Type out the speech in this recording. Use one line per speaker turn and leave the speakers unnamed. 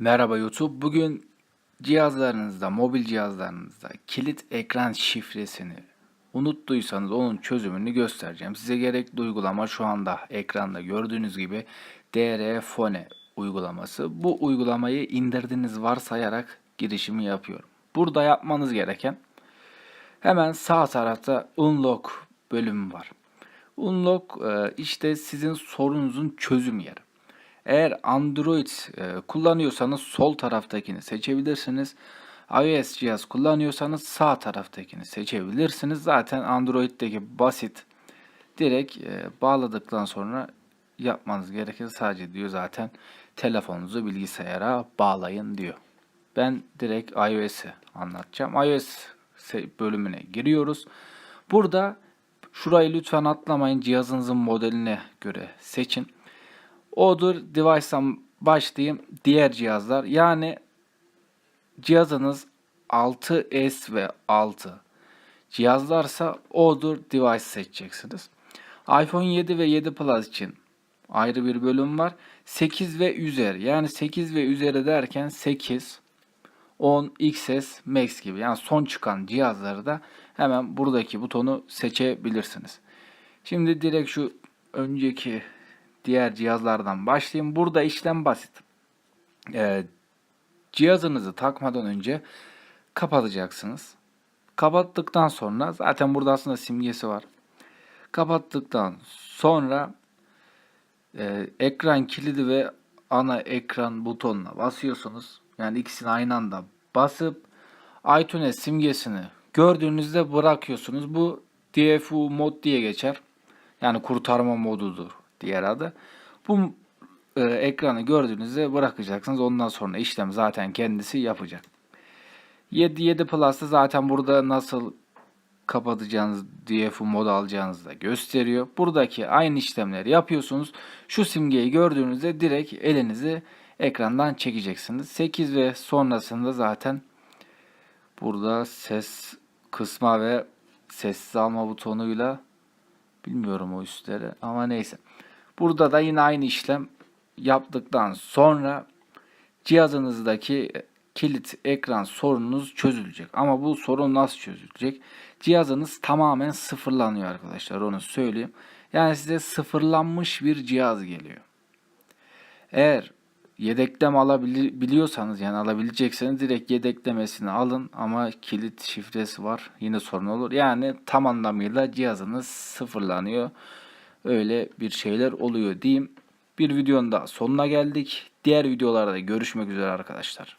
Merhaba YouTube. Bugün cihazlarınızda, mobil cihazlarınızda kilit ekran şifresini unuttuysanız onun çözümünü göstereceğim. Size gerekli uygulama şu anda ekranda gördüğünüz gibi DR Phone uygulaması. Bu uygulamayı indirdiğiniz varsayarak girişimi yapıyorum. Burada yapmanız gereken hemen sağ tarafta Unlock bölümü var. Unlock e, işte sizin sorununuzun çözüm yeri. Eğer Android e, kullanıyorsanız sol taraftakini seçebilirsiniz. iOS cihaz kullanıyorsanız sağ taraftakini seçebilirsiniz. Zaten Android'deki basit. Direkt e, bağladıktan sonra yapmanız gereken sadece diyor zaten telefonunuzu bilgisayara bağlayın diyor. Ben direkt iOS'i anlatacağım. iOS bölümüne giriyoruz. Burada şurayı lütfen atlamayın. Cihazınızın modeline göre seçin. Odur device'dan başlayayım. Diğer cihazlar yani cihazınız 6S ve 6 cihazlarsa Odur device seçeceksiniz. iPhone 7 ve 7 Plus için ayrı bir bölüm var. 8 ve üzeri yani 8 ve üzeri derken 8, 10, XS, Max gibi yani son çıkan cihazları da hemen buradaki butonu seçebilirsiniz. Şimdi direkt şu önceki diğer cihazlardan başlayayım. Burada işlem basit. Ee, cihazınızı takmadan önce kapatacaksınız. Kapattıktan sonra zaten burada aslında simgesi var. Kapattıktan sonra e, ekran kilidi ve ana ekran butonuna basıyorsunuz. Yani ikisini aynı anda basıp iTunes simgesini gördüğünüzde bırakıyorsunuz. Bu DFU mod diye geçer. Yani kurtarma modudur diğer adı. Bu e, ekranı gördüğünüzde bırakacaksınız. Ondan sonra işlem zaten kendisi yapacak. 7 7 Plus'ta zaten burada nasıl kapatacağınız DFU modu alacağınızı da gösteriyor. Buradaki aynı işlemleri yapıyorsunuz. Şu simgeyi gördüğünüzde direkt elinizi ekrandan çekeceksiniz. 8 ve sonrasında zaten burada ses kısma ve sessiz alma butonuyla bilmiyorum o üstleri ama neyse. Burada da yine aynı işlem yaptıktan sonra cihazınızdaki kilit ekran sorununuz çözülecek. Ama bu sorun nasıl çözülecek? Cihazınız tamamen sıfırlanıyor arkadaşlar onu söyleyeyim. Yani size sıfırlanmış bir cihaz geliyor. Eğer yedekleme alabiliyorsanız yani alabilecekseniz direkt yedeklemesini alın ama kilit şifresi var yine sorun olur. Yani tam anlamıyla cihazınız sıfırlanıyor. Öyle bir şeyler oluyor diyeyim. Bir videonun da sonuna geldik. Diğer videolarda görüşmek üzere arkadaşlar.